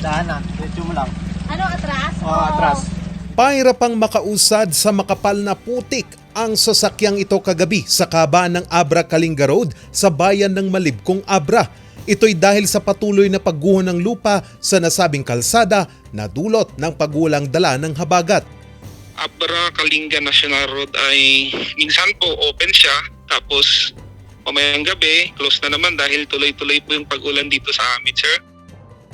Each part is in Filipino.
Dahan na, diretso mo lang. Ano, atras? Oh, atras. Pahirapang makausad sa makapal na putik ang sasakyang ito kagabi sa kabaan ng Abra Kalinga Road sa bayan ng Malibkong Abra. Ito'y dahil sa patuloy na pagguho ng lupa sa nasabing kalsada na dulot ng paggulang dala ng habagat. Abra Kalinga National Road ay minsan po open siya tapos mamayang gabi close na naman dahil tuloy-tuloy po yung pag-ulan dito sa amin sir.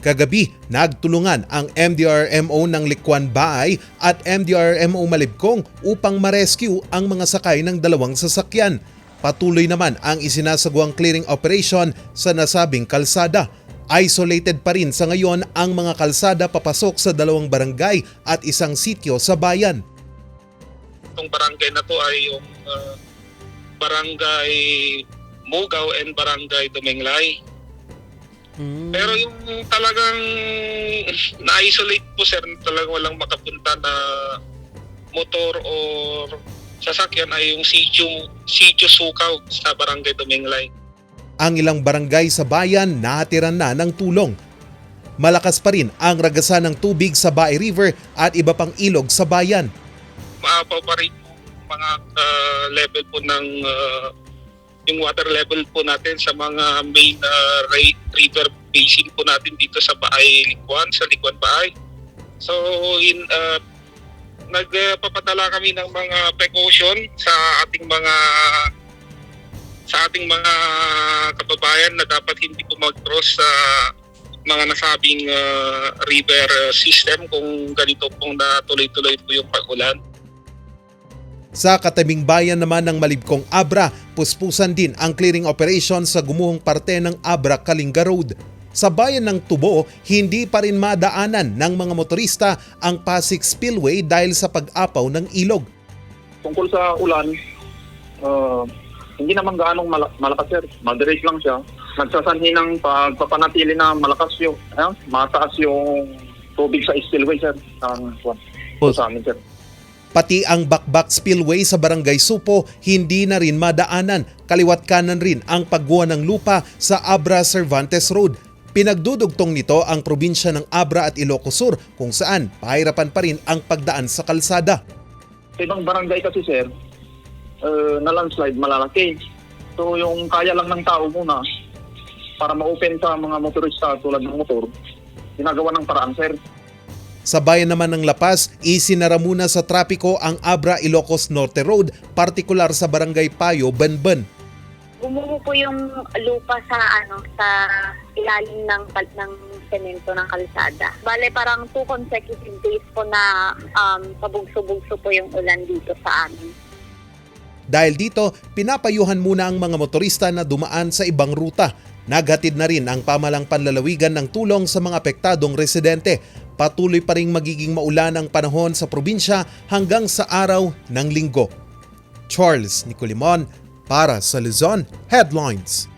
Kagabi, nagtulungan ang MDRMO ng Likwan Baay at MDRMO Malibkong upang ma-rescue ang mga sakay ng dalawang sasakyan. Patuloy naman ang isinasagawang clearing operation sa nasabing kalsada. Isolated pa rin sa ngayon ang mga kalsada papasok sa dalawang barangay at isang sityo sa bayan. Itong barangay na to ay yung uh, barangay Mugaw and barangay Dumenglay. Pero yung talagang na-isolate po sir, talagang walang makapunta na motor or sasakyan ay yung sitio, sitio Sukaw sa barangay Dumenglay. Ang ilang barangay sa bayan natiran na ng tulong. Malakas pa rin ang ragasan ng tubig sa Bae River at iba pang ilog sa bayan. maapaw pa rin yung mga uh, level po ng uh, yung water level po natin sa mga main uh, river basin po natin dito sa Baay Likwan, sa Likwan Baay. So in uh, nagpapadala kami ng mga precaution sa ating mga sa ating mga kababayan na dapat hindi po mag-cross sa mga nasabing uh, river uh, system kung ganito pong na tuloy-tuloy po yung pag-ulan. Sa katabing bayan naman ng Malibkong Abra, puspusan din ang clearing operation sa gumuhong parte ng Abra Kalinga Road. Sa bayan ng Tubo, hindi pa rin madaanan ng mga motorista ang Pasig Spillway dahil sa pag-apaw ng ilog. tungkol sa ulan, uh, hindi naman gaanong mala- malakas sir. Moderate lang siya. Nagsasanhi ng pagpapanatili na malakas yung, ah, mataas yung tubig sa spillway sir. Ang uh, sa amin sir. Pati ang Bakbak Spillway sa Barangay Supo hindi na rin madaanan. Kaliwat kanan rin ang pagguha ng lupa sa Abra Cervantes Road. Pinagdudugtong nito ang probinsya ng Abra at Ilocos Sur kung saan pahirapan pa rin ang pagdaan sa kalsada. Sa ibang barangay kasi sir, uh, na landslide malalaki. So yung kaya lang ng tao muna para ma-open sa mga motorista tulad ng motor, ginagawa ng paraan sir. Sa bayan naman ng Lapas, isinara muna sa trapiko ang Abra Ilocos Norte Road, partikular sa Barangay Payo, Banban. Gumuho po yung lupa sa ano sa ilalim ng ng semento ng kalsada. Bale parang two consecutive days po na um, pabugso-bugso po yung ulan dito sa amin. Dahil dito, pinapayuhan muna ang mga motorista na dumaan sa ibang ruta. Naghatid na rin ang pamalang panlalawigan ng tulong sa mga apektadong residente. Patuloy pa rin magiging maulan ang panahon sa probinsya hanggang sa araw ng linggo. Charles Nicolimon para sa Luzon Headlines.